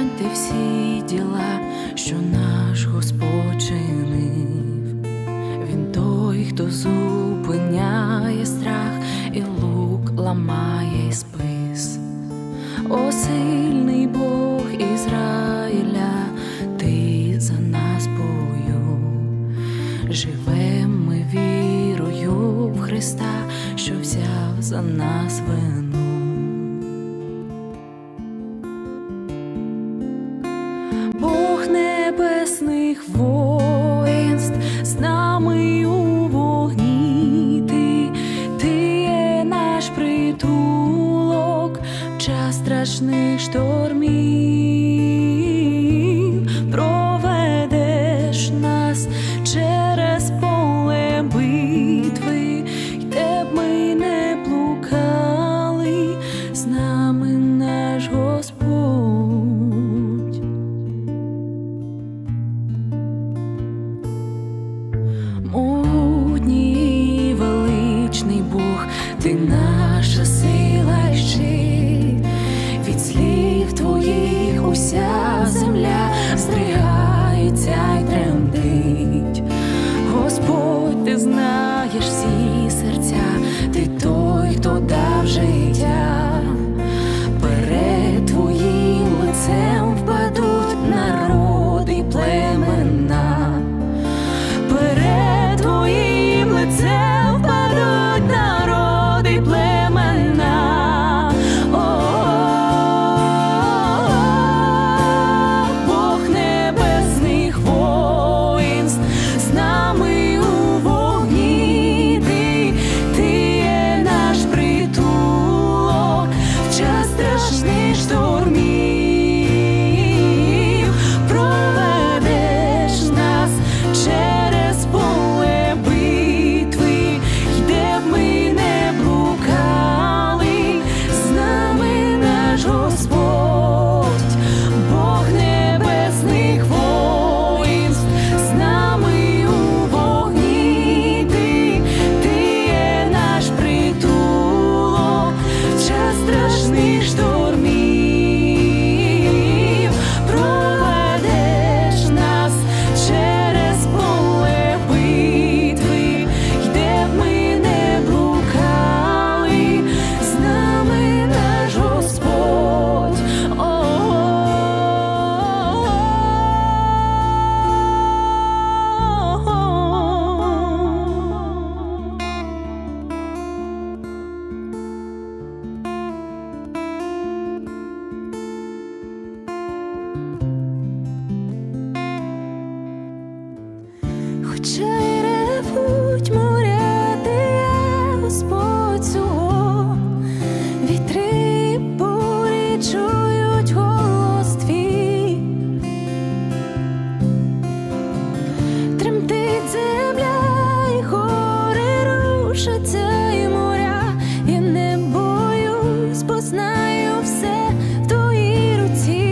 Ти всі діла, що наш Господь чинив. Він той, хто зупиняє страх, і лук ламає спис. О, сильний Бог Ізраїля, ти за нас бою. Живем ми вірою в Христа, що взяв за нас вину. Motorsport. Хчай моря, Господь цього, вітри бурі чують тремтить земля, і гори рушаться, і моря, я не боюсь, бо все в твоїй руці.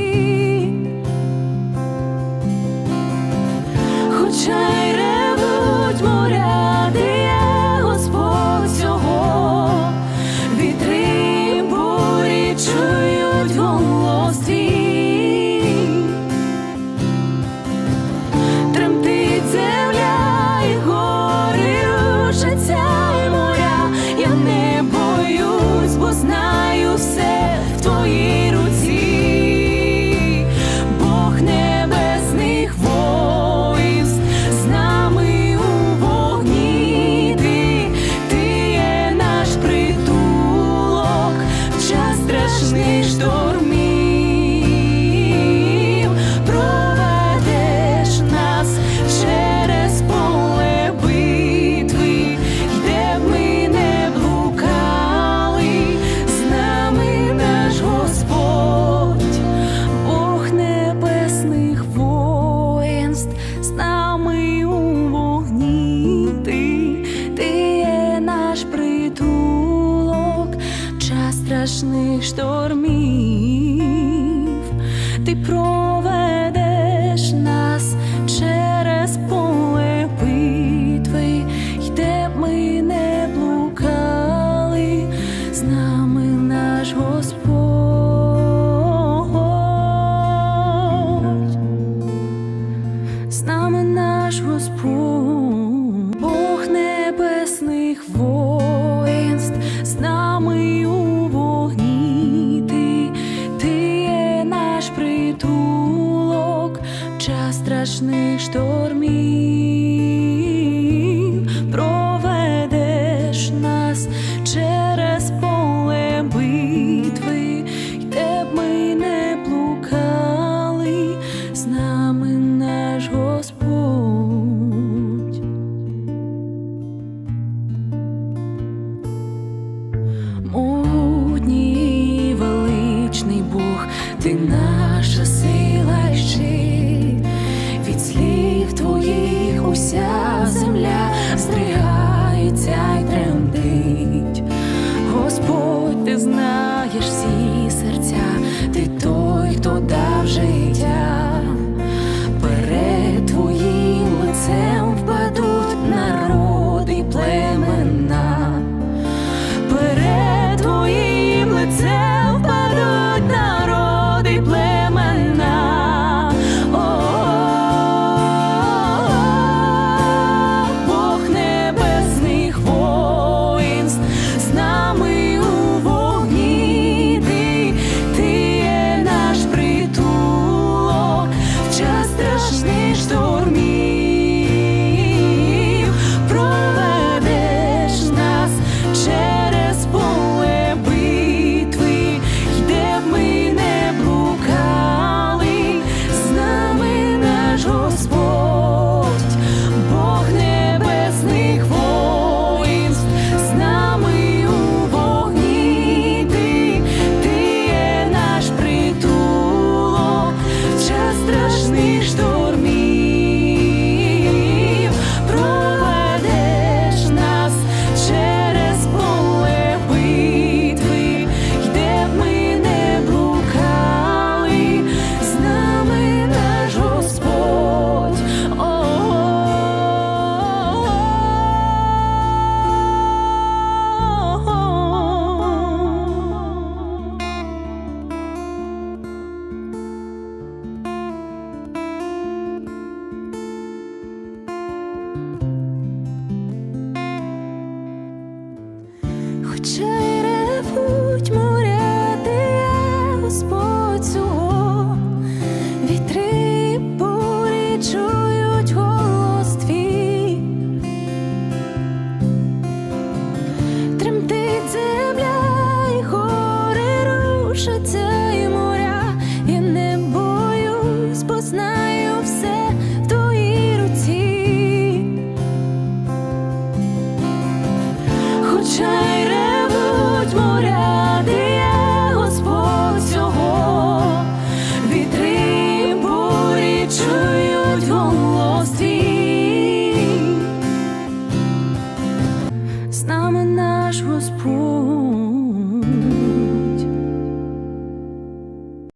страшних штормів, ти проведеш нас через поле битви, й де б ми не блукали, з нами наш Господь. Страшних штормів уся